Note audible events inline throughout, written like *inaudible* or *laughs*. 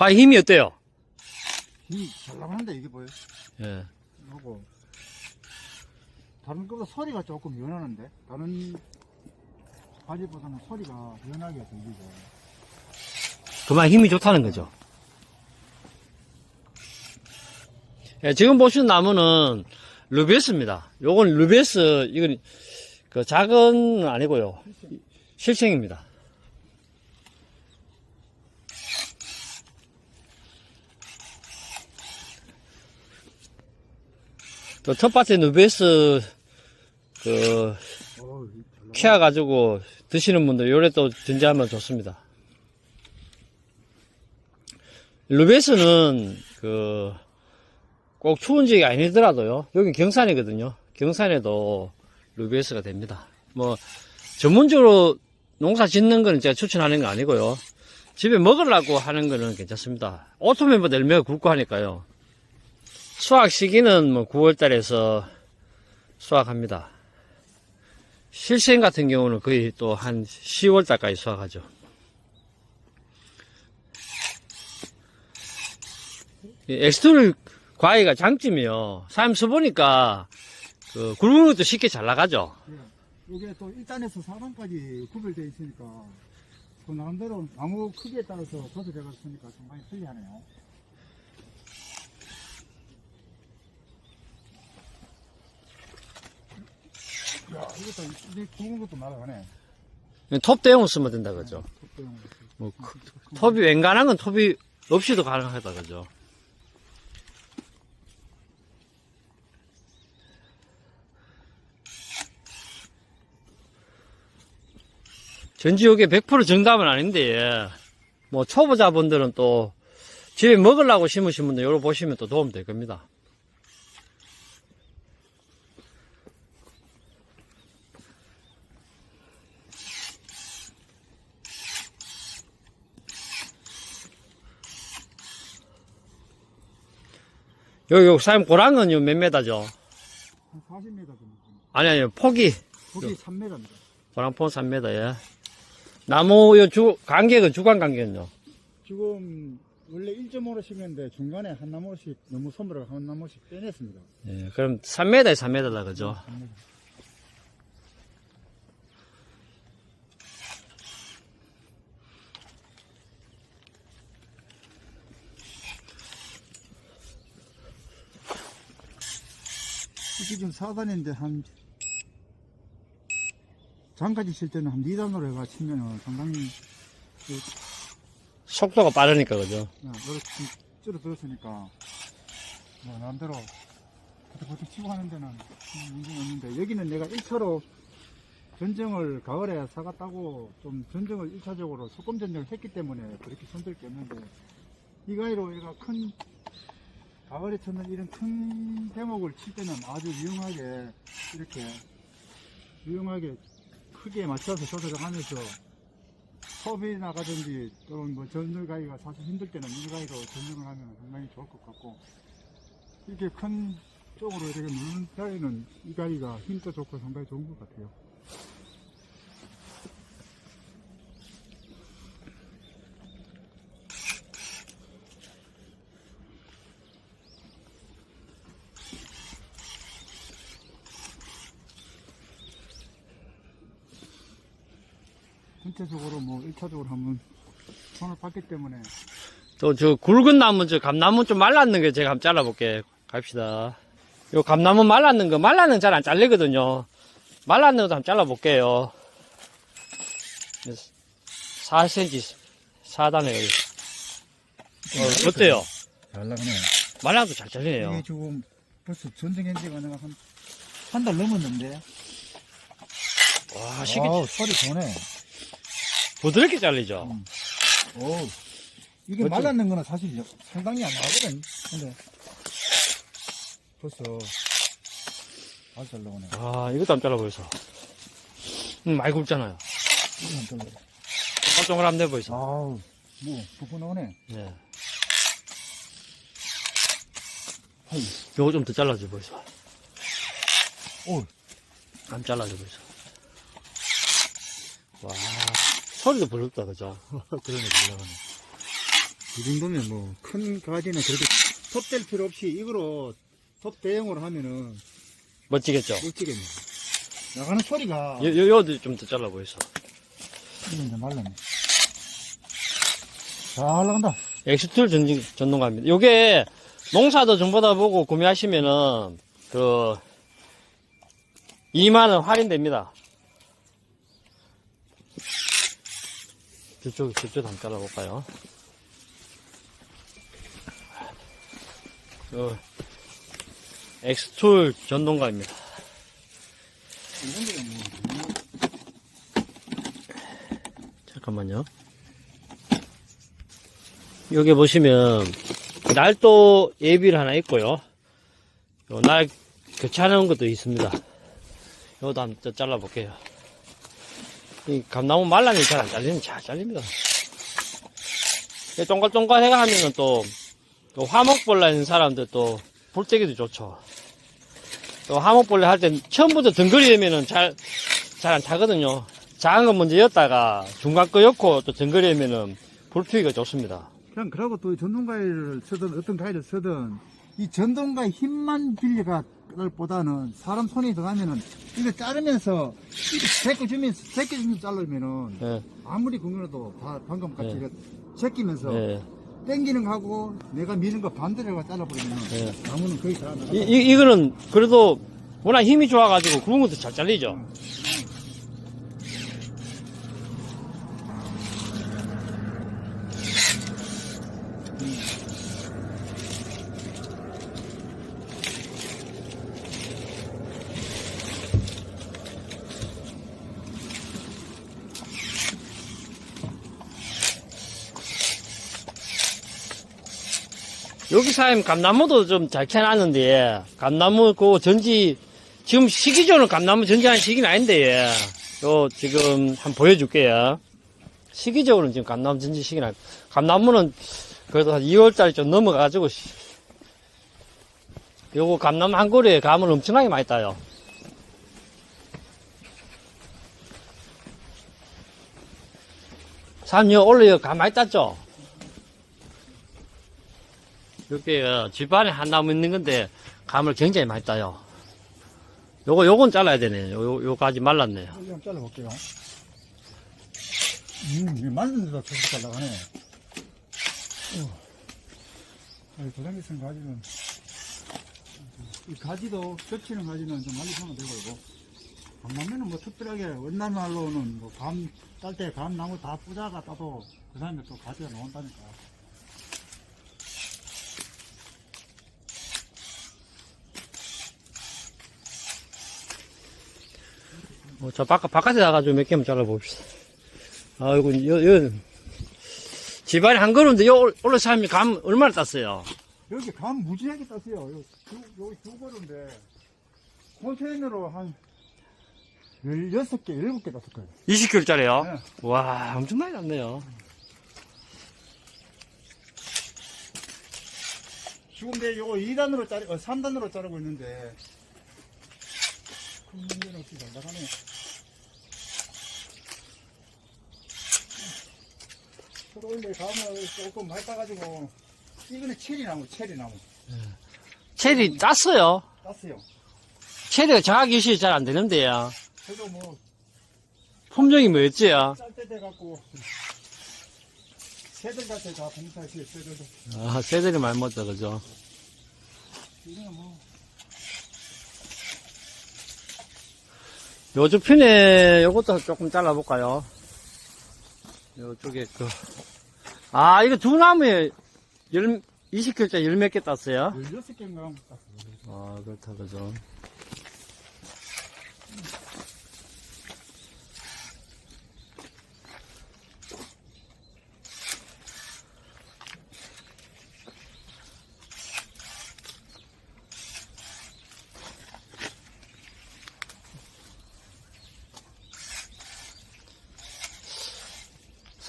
과연 힘이 어때요? 이잘 나가는데 이게 보여? 예. 하고 다른 거보다 소리가 조금 연하는데 다른 바지보다는 소리가 연하게 들리고 그만 힘이 좋다는 거죠. 예, 지금 보시는 나무는 루베스입니다. 요건 루베스, 이건 그 작은 아니고요. 실생입니다. 또 텃밭에 루베스 그 키워 가지고 드시는 분들 요래 또 전제하면 좋습니다. 루베스는 그 꼭 추운 지역이 아니더라도요. 여기 경산이거든요. 경산에도 루베스가 됩니다. 뭐 전문적으로 농사 짓는 거는 제가 추천하는 거 아니고요. 집에 먹으려고 하는 거는 괜찮습니다. 오토메보 열매가 굵고 하니까요. 수확 시기는 뭐 9월 달에서 수확합니다. 실생 같은 경우는 거의 또 한 10월 달까지 수확하죠. 이 엑스트롤 과일가 장점이요. 삶 써보니까 그 굵은 것도 쉽게 잘 나가죠. 예. 이게 또 1단에서 4단까지 구별되어 있으니까 그 나름대로 나무 크기에 따라서 조절해 갔으니까 좀 많이 편리하네요. 야, 이것도 이 굵은 것도 날아가네. 톱 대용을 쓰면 된다 그죠. 톱대용. 뭐 크- 톱이 웬간한 건 톱이 없이도 가능하다 그죠. 전지욕의 100% 정답은 아닌데, 뭐, 초보자분들은 또, 집에 먹으려고 심으신 분들, 요거 보시면 또 도움 될 겁니다. 여기, 여기, 사장님, 고랑은 요몇 메다죠? 한 40m 정도. 아니, 아니, 폭이. 거기 3m입니다. 고랑포 3m, 예. 나무, 요 주, 간격은, 주간 간격은요? 지금 원래 1.5로 심었는데 중간에 한 나무씩 너무 소멸을 한 나무씩 빼냈습니다. 예, 그럼 3m에 3m다, 그죠? 3m. 지금 4단인데 한 장까지 칠 때는 한 2단으로 해가 치면은 상당히 속도가 빠르니까, 그죠? 야, 이렇게 좀 줄어들었으니까 뭐 남대로 버튼 치고 하는 데는 문제는 없는데 여기는 내가 1차로 전정을 가을에 사갔다고 좀 전정을 1차적으로 소금 전정을 했기 때문에 그렇게 손들 게 없는데 이 가위로 얘가 큰 가을에 쳤는 이런 큰 대목을 칠 때는 아주 유용하게 이렇게 유용하게 크게 맞춰서 조절을 하면서 컵이 나가든지 또는 뭐 전술 가위가 사실 힘들 때는 이 가위로 전술을 하면 상당히 좋을 것 같고 이렇게 큰 쪽으로 이렇게 누른 자리는 이 가위가 힘도 좋고 상당히 좋은 것 같아요. 전체적으로 뭐 1차적으로 한번 손을 봤기 때문에 또, 저, 굵은 나무, 저, 감나무 좀 말랐는 거 제가 한번 잘라볼게. 갑시다. 요 감나무 말랐는 거, 말랐는 잘 안 잘리거든요. 말랐는 것도 한번 잘라볼게요. 4cm, 4단에. 어, 어때요? 잘 나가네. 말라도 잘 잘리네요. 이게 지금 벌써 전쟁한 지가 내가 한, 한 달 넘었는데. 와, 시기 아우, 소리 좋네. 부드럽게 잘리죠? 음. 오. 이게 어쩜- 말랐는 거는 사실 상당히 안 나거든. 근데 벌써 아주 잘 나오네. 아, 이것도 한번 잘라보이소. 음, 많이 굵잖아요. 이거 안 잘라. 동글동글함 내 보이소. 아우, 뭐, 부부 나오네. 네. 요거 좀 더 잘라줘 보이소. 오, 안 잘라줘 보이소. 와, 소리도 부럽다, 그죠? *laughs* 그러네, 잘 나가네. 이 정도면 뭐 큰 가지는 그렇게 톱될 필요 없이 이거로 톱 대용으로 하면은 멋지겠죠? 멋지겠네. 나가는 소리가 요, 요, 요도 좀더 잘라 보이소. 이제 말랐네. 잘 나간다. 엑스툴 전진, 전동갑입니다. 요게 농사도 전보다 보고 구매하시면은 그 2만원 할인됩니다. 저쪽, 저쪽 한번 잘라볼까요? 어, 엑스툴 뭐 잠깐만요. 여기 보시면 날도 예비를 하나 있고요. 요날 교체하는 것도 있습니다. 요것도 한번 잘라볼게요. 이 감나무 말라면 잘안 잘리는 잘 잘립니다. 이 동글동글 해가 하면은 또, 또 화목벌레 있는 사람들 또 불떼기도 좋죠. 또 화목벌레 할때 처음부터 덩거리면은 잘, 잘 안 타거든요. 작은 거 먼저 였다가 중간 거 였고 또 덩거리면은 불 피우기가 좋습니다. 그냥 그러고 또 전동가위를 쓰든 어떤 가위를 쓰든 이 전동가위 힘만 빌려가 보다는 사람 손이 들어가면은 이거 자르면서 제껴주면서 제껴주면서 자르면은 예, 아무리 궁금해도 다 방금 같이 네. 이렇게 제끼면서 예. 땡기는 거 하고 내가 미는 거 반대로 해가 잘라버리면 예. 나무는 거의 다. 이, 이, 이거는 그래도 워낙 힘이 좋아가지고 굵은 것도 잘 잘리죠. 여기 사임 감나무도 좀 잘 캐놨는데 감나무 그 전지 지금 시기적으로 감나무 전지하는 시기는 아닌데 예. 요 지금 한번 보여줄게요. 시기적으로는 지금 감나무 전지 시기는 아니 감나무는 그래도 한 2월달이 좀 넘어가지고 시- 요거 감나무 한 그루에 감을 엄청나게 많이 따요. 사람요 원래 이거 감 많이 땄죠? 이렇게 어, 집안에 한 나무 있는 건데 감을 굉장히 많이 따요. 요거 요건 잘라야 되네. 요, 요, 요까지 말랐네요. 한번 잘라볼게요. 음, 이 말른 데다 계속 잘라가네. 어. 도장기 쓴 가지는, 이 가지도, 겹치는 가지는 좀 많이 사면 되고, 이거. 감나무는 뭐 특별하게, 옛날 말로는 뭐 감, 딸 때 감 나무 다 뿌다가 따도, 그 다음에 또 가지가 나온다니까. 어, 저 바깥, 바깥에 나가지고 몇 개만 잘라봅시다. 아이고, 요, 요, 집안에 한 그루인데, 요, 올- 올해 사람이 감 얼마나 땄어요? 여기 감 무지하게 땄어요. 요, 두, 여기 두 그루인데, 컨테이너로 한, 16개, 17개 땄을 거예요. 20kg짜리요? 네. 와, 엄청 많이 땄네요. 지금 내 요거 2단으로 자르, 어, 3단으로 자르고 있는데, 큰 문제는 없이 잘 나가네. 들어올때 감을 조금 많이 따가지고, 이거는 체리나무, 체리나무. 체리 땄어요. 땄어요. 체리가 유실이 잘안 되는데요. 그래도 뭐, 품종이 뭐였지요? 짤때 돼갖고, 새들 같아, 다 봉사시, 새들도. 아, 새들이 많이 먹다, 그죠? 이거는 뭐, 요즘 핀에 요것도 조금 잘라볼까요? 요쪽에 그, 아, 이거 두 나무에 열, 20kg짜리 열몇 개 땄어요? 16개인가 땄어요. 아, 그렇다, 그죠.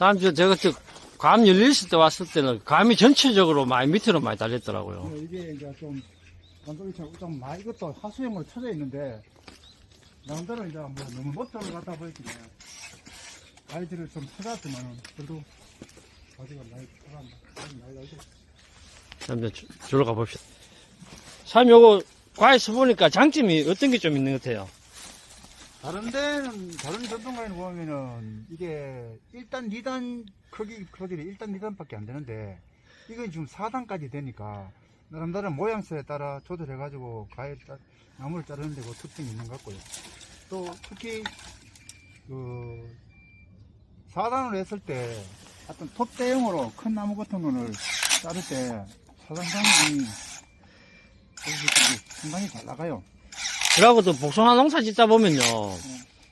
사람, 저, 제가 저, 감 열렸을 때 왔을 때는 감이 전체적으로 많이 밑으로 많이 달렸더라고요. 네, 이게 이제 좀 감독이처럼 좀 많이 이것도 하수형으로 쳐져 있는데 나름대로 이제 뭐 너무 못하게 갖다 보였기에 아이들을 좀 찾았지만은 그래도 가지고 나이 사람 나이 나이 잠깐 줄로 가봅시다. 참 요거 과일 써보니까 장점이 어떤 게 좀 있는 것 같아요? 다른 데는 다른 전동가에는 보면은 이게 1단 2단 크기 크기를 1단 2단밖에 안 되는데 이건 지금 4단까지 되니까 나름대로 모양새에 따라 조절해 가지고 과일 따, 나무를 자르는 데그 특징이 있는 것 같고요. 또 특히 그 4단으로 했을 때 어떤 톱 대용으로 큰 나무 같은 거를 자를 때 사상장이 상당히 잘 나가요. 그러고 또 복숭아 농사 짓다 보면요.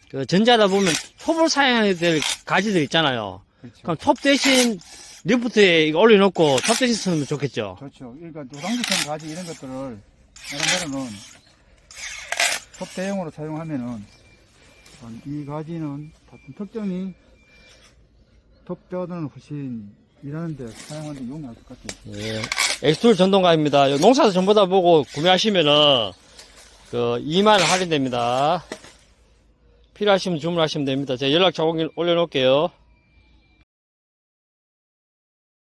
그 전자다 보면 톱을 사용해야 될 가지들 있잖아요. 그렇죠. 그럼 톱 대신 리프트에 이거 올려놓고 톱 대신 쓰면 좋겠죠. 그렇죠. 그러니까 노랑주천 가지 이런 것들을 나름대로는 톱 대용으로 사용하면은 이 가지는 어떤 특정이 톱 대어는 훨씬 일하는데 사용하는데 용이할 것 같아요. 예. 엑스툴 전동가입니다. 요 농사도 전부 다 보고 구매하시면은 그 2만 할인됩니다. 필요하시면 주문하시면 됩니다. 제가 연락처 올려놓을게요.